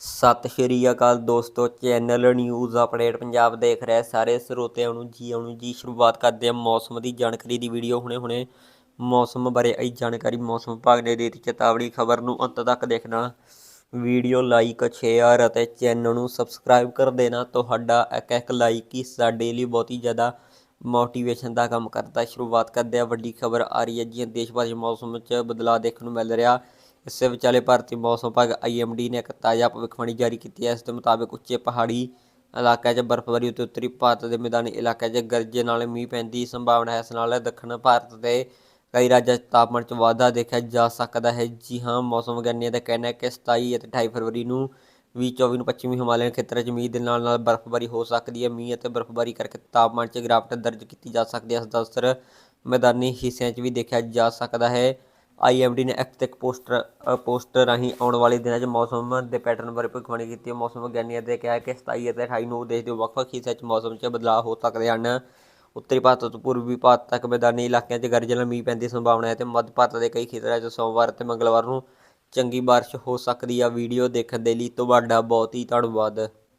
ਸਤਿ ਸ਼੍ਰੀ ਅਕਾਲ ਦੋਸਤੋ, channel news update Punjab ਦੇਖ ਰਹੇ ਸਾਰੇ ਸਰੋਤਿਆਂ ਨੂੰ ਜੀ ਆਉਣ ਜੀ। ਸ਼ੁਰੂਆਤ ਕਰਦੇ ਹਾਂ ਮੌਸਮ ਦੀ ਜਾਣਕਾਰੀ ਦੀ ਵੀਡੀਓ ਹੁਣੇ-ਹੁਣੇ ਮੌਸਮ ਬਾਰੇ ਆਈ ਜਾਣਕਾਰੀ ਮੌਸਮ ਵਿਭਾਗ ਨੇ ਦੇ ਦਿੱਤੀ ਚੇਤਾਵਨੀ ਖਬਰ ਨੂੰ ਅੰਤ ਤੱਕ ਦੇਖਣਾ। ਵੀਡੀਓ ਲਾਈਕ, ਸ਼ੇਅਰ ਅਤੇ ਚੈਨਲ ਨੂੰ ਸਬਸਕ੍ਰਾਈਬ ਕਰ ਦੇਣਾ। ਤੁਹਾਡਾ ਇੱਕ ਇੱਕ ਲਾਈਕ ਹੀ ਸਾਡੇ ਲਈ ਬਹੁਤ ਹੀ ਜ਼ਿਆਦਾ ਮੋਟੀਵੇਸ਼ਨ ਦਾ ਕੰਮ ਕਰਦਾ। ਸ਼ੁਰੂਆਤ ਕਰਦੇ ਹਾਂ ਵੱਡੀ ਖਬਰ ਆ ਰਹੀ ਹੈ ਜੀ ਦੇਸ਼ ਭਰ ਦੇ ਮੌਸਮ ਵਿੱਚ ਬਦਲਾਅ ਦੇਖਣ ਨੂੰ ਮਿਲ ਰਿਹਾ। ਇਸੇ ਵਿਚਾਲੇ ਭਾਰਤੀ ਮੌਸਮ ਵਿਭਾਗ ਆਈਐਮਡੀ ਨੇ ਇੱਕ ਤਾਜ਼ਾ ਭਵਿੱਖਬਾਣੀ ਜਾਰੀ ਕੀਤੀ ਹੈ। ਇਸ ਦੇ ਮੁਤਾਬਕ ਉੱਚੇ ਪਹਾੜੀ ਇਲਾਕਿਆਂ 'ਚ ਬਰਫ਼ਬਾਰੀ ਅਤੇ ਉੱਤਰੀ ਭਾਰਤ ਦੇ ਮੈਦਾਨੀ ਇਲਾਕਿਆਂ 'ਚ ਗਰਜੇ ਨਾਲ ਮੀਂਹ ਪੈਣ ਦੀ ਸੰਭਾਵਨਾ ਹੈ। ਇਸ ਨਾਲ ਦੱਖਣ ਭਾਰਤ ਦੇ ਕਈ ਰਾਜਾਂ 'ਚ ਤਾਪਮਾਨ 'ਚ ਵਾਧਾ ਦੇਖਿਆ ਜਾ ਸਕਦਾ ਹੈ। ਜੀ ਹਾਂ, ਮੌਸਮ ਵਿਗਿਆਨੀਆਂ ਦਾ ਕਹਿਣਾ ਹੈ ਕਿ 27 ਅਤੇ 28 ਫਰਵਰੀ ਨੂੰ ਵੀਹ ਚੌਵੀ ਨੂੰ ਪੱਛਮੀ ਹਿਮਾਲਿਅਨ ਖੇਤਰਾਂ 'ਚ ਮੀਂਹ ਦੇ ਨਾਲ ਨਾਲ ਬਰਫ਼ਬਾਰੀ ਹੋ ਸਕਦੀ ਹੈ। ਮੀਂਹ ਅਤੇ ਬਰਫ਼ਬਾਰੀ ਕਰਕੇ ਤਾਪਮਾਨ 'ਚ ਗਿਰਾਵਟ ਦਰਜ ਕੀਤੀ ਜਾ ਸਕਦੀ ਹੈ। ਇਸ ਦਾ ਅਸਰ ਮੈਦਾਨੀ ਹਿੱਸਿਆਂ 'ਚ ਵੀ ਦੇਖਿਆ ਜਾ ਸਕਦਾ ਹੈ। ਆਈਐਮਡੀ ਨੇ ਐਕਟ ਤੱਕ ਪੋਸਟਰ ਪੋਸਟਰ ਰਾਹੀਂ ਆਉਣ ਵਾਲੇ ਦਿਨਾਂ 'ਚ ਮੌਸਮ ਦੇ ਪੈਟਰਨ ਬਾਰੇ ਭਵਿੱਖਬਾਣੀ ਕੀਤੀ ਹੈ। ਮੌਸਮ ਵਿਗਿਆਨੀਆਂ ਦੇ ਕਿਹਾ ਕਿ 27 ਅਤੇ 28 ਨੂੰ ਦੇਸ਼ ਦੇ ਵੱਖ-ਵੱਖ ਹਿੱਸਿਆਂ 'ਚ ਮੌਸਮ 'ਚ ਬਦਲਾਅ ਹੋ ਸਕਦੇ ਹਨ। ਉੱਤਰੀ ਭਾਰਤ ਤੋਂ ਪੂਰਬੀ ਭਾਰਤ ਤੱਕ ਮੈਦਾਨੀ ਇਲਾਕਿਆਂ 'ਚ ਗਰਜਨ ਮੀਂਹ ਪੈਣ ਦੀ ਸੰਭਾਵਨਾ ਹੈ ਤੇ ਮੱਧ ਭਾਰਤ ਦੇ ਕਈ ਖੇਤਰਾਂ 'ਚ ਸੋਮਵਾਰ ਅਤੇ ਮੰਗਲਵਾਰ ਨੂੰ ਚੰਗੀ ਬਾਰਿਸ਼ ਹੋ ਸਕਦੀ ਹੈ ਵੀਡੀਓ ਦੇਖਣ ਦੇ ਲਈ ਤੁਹਾਡਾ ਬਹੁਤ ਹੀ ਧੰਨਵਾਦ।